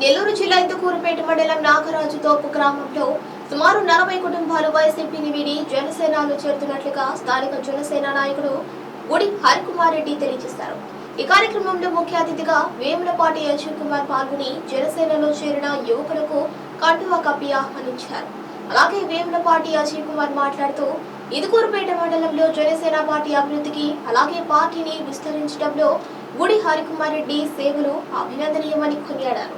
నెల్లూరు జిల్లా ఇందుకూరుపేట మండలం నాగరాజు తోపు గ్రామంలో సుమారు నలభై కుటుంబాలు వైసీపీని వీడి జనసేనలో చేరుతున్నట్లుగా స్థానిక జనసేన నాయకుడు గుడి హరికుమార్ రెడ్డి తెలియజేశారు. ఈ కార్యక్రమంలో ముఖ్య అతిథిగా వేములపాటి అజయ్ కుమార్ పాల్గొని జనసేనలో చేరిన యువకులకు కండువా కప్పి ఆహ్వానించారు. అలాగే వేములపాటి అజయ్ కుమార్ మాట్లాడుతూ ఇదుకూరుపేట మండలంలో జనసేన పార్టీ అభివృద్ధికి అలాగే పార్టీని విస్తరించడంలో గుడి హరికుమార్ రెడ్డి సేవలు అభినందనీయమని కొనియాడారు.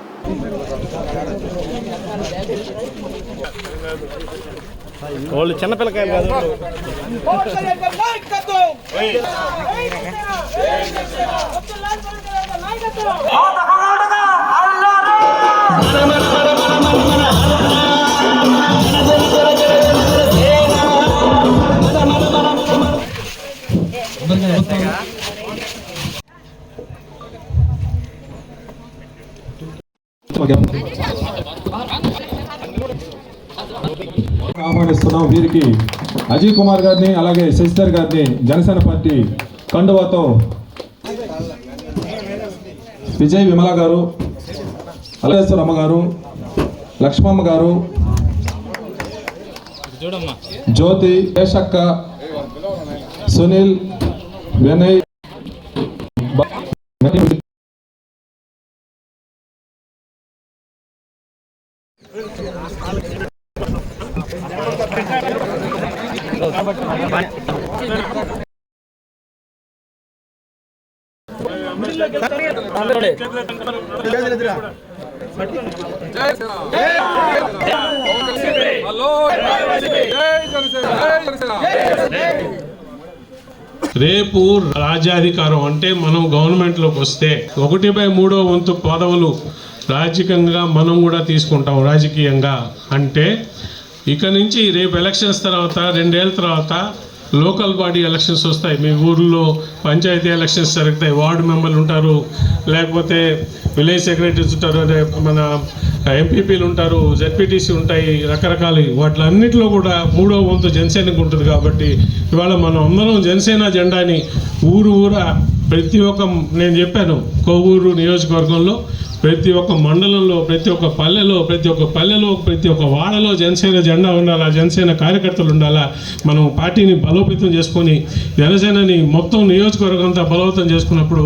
వాళ్ళు చిన్నపిల్లకాయలు కాదు. నాయకత్వం! ఆహ్వానిస్తున్నాం వీరికి అజయ్ కుమార్ గారిని అలాగే శశిధర్ గారిని జనసేన పార్టీ కండువాతో విజయ్ విమల గారు అలగేశ్వరమ్మ గారు లక్ష్మమ్మ గారు జ్యోతి శేషక్క సునీల్ వినయ్ రేపు రాజ్యాధికారం అంటే మనం గవర్నమెంట్లోకి వస్తే ఒకటి బై మూడో వంతు పదవులు రాజకీయంగా మనం కూడా తీసుకుంటాం రాజకీయంగా. అంటే ఇక నుంచి రేపు ఎలక్షన్స్ తర్వాత రెండేళ్ళ తర్వాత లోకల్ బాడీ ఎలక్షన్స్ వస్తాయి. మీ ఊర్లో పంచాయతీ ఎలక్షన్స్ జరుగుతాయి. వార్డు మెంబర్లు ఉంటారు. లేకపోతే విలేజ్ సెక్రటరీస్ ఉంటారు. అదే మన ఎంపీపీలు ఉంటారు. జెడ్పీటీసీ ఉంటాయి. రకరకాల. వాటిలన్నింటిలో కూడా మూడో వంతు జనసేనకు ఉంటుంది కాబట్టి ఇవాళ మనం అందరం జనసేన జెండాని ఊరు ఊర ప్రతి ఒక్క నేను చెప్పాను. కొవ్వూరు నియోజకవర్గంలో ప్రతి ఒక్క మండలంలో ప్రతి ఒక్క పల్లెలో ప్రతి ఒక్క పల్లెలో ప్రతి ఒక్క వాడలో జనసేన జెండా ఉండాలా జనసేన కార్యకర్తలు ఉండాలా? మనం పార్టీని బలోపేతం చేసుకొని జనసేనని మొత్తం నియోజకవర్గం అంతా బలోపేతం చేసుకున్నప్పుడు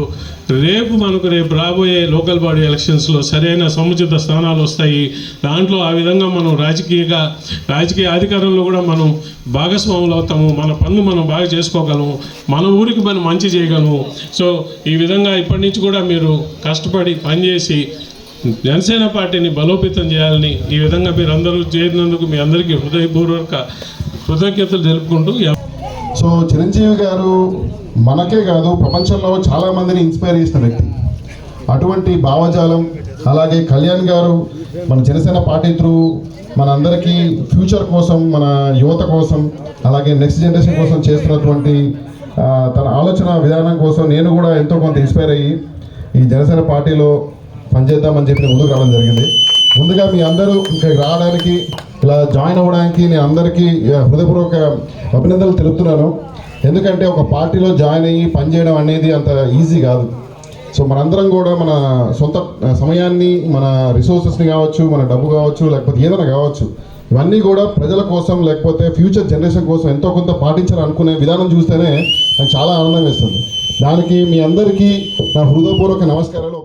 రేపు మనకు రేపు రాబోయే లోకల్ బాడీ ఎలక్షన్స్లో సరైన సముచిత స్థానాలు వస్తాయి. దాంట్లో ఆ విధంగా మనం రాజకీయంగా రాజకీయ అధికారంలో కూడా మనం భాగస్వాములు అవుతాము. మన పనులు మనం బాగా చేసుకోగలము. మన ఊరికి మనం మంచి చేయగలము. సో ఈ విధంగా ఇప్పటి నుంచి కూడా మీరు కష్టపడి పనిచేసి జనసేన పార్టీని బలోపేతం చేయాలని ఈ విధంగా మీరు అందరూ చేరినందుకు మీ అందరికీ హృదయపూర్వక కృతజ్ఞతలు తెలుపుకుంటూ సో చిరంజీవి గారు మనకే కాదు ప్రపంచంలో చాలా మందిని ఇన్స్పైర్ చేసిన వ్యక్తి. అటువంటి భావజాలం అలాగే కళ్యాణ్ గారు మన జనసేన పార్టీ త్రూ మన అందరికీ ఫ్యూచర్ కోసం మన యువత కోసం అలాగే నెక్స్ట్ జనరేషన్ కోసం చేస్తున్నటువంటి తన ఆలోచన విధానం కోసం నేను కూడా ఎంతో కొంత ఇన్స్పైర్ అయ్యి ఈ జనసేన పార్టీలో పనిచేద్దామని చెప్పి ముందుకు రావడం జరిగింది. ముందుగా మీ అందరూ ఇక్కడికి రావడానికి ఇలా జాయిన్ అవ్వడానికి నేను అందరికీ హృదయపూర్వక అభినందనలు తెలుపుతున్నాను. ఎందుకంటే ఒక పార్టీలో జాయిన్ అయ్యి పనిచేయడం అనేది అంత ఈజీ కాదు. సో మనందరం కూడా మన సొంత సమయాన్ని మన రిసోర్సెస్ని కావచ్చు మన డబ్బు కావచ్చు లేకపోతే ఏదైనా కావచ్చు ఇవన్నీ కూడా ప్రజల కోసం లేకపోతే ఫ్యూచర్ జనరేషన్ కోసం ఎంతో కొంత పాటించాలనుకునే విధానం చూస్తేనే నాకు చాలా ఆనందం వేస్తుంది. దానికి మీ అందరికీ నా హృదయపూర్వక నమస్కారాలు.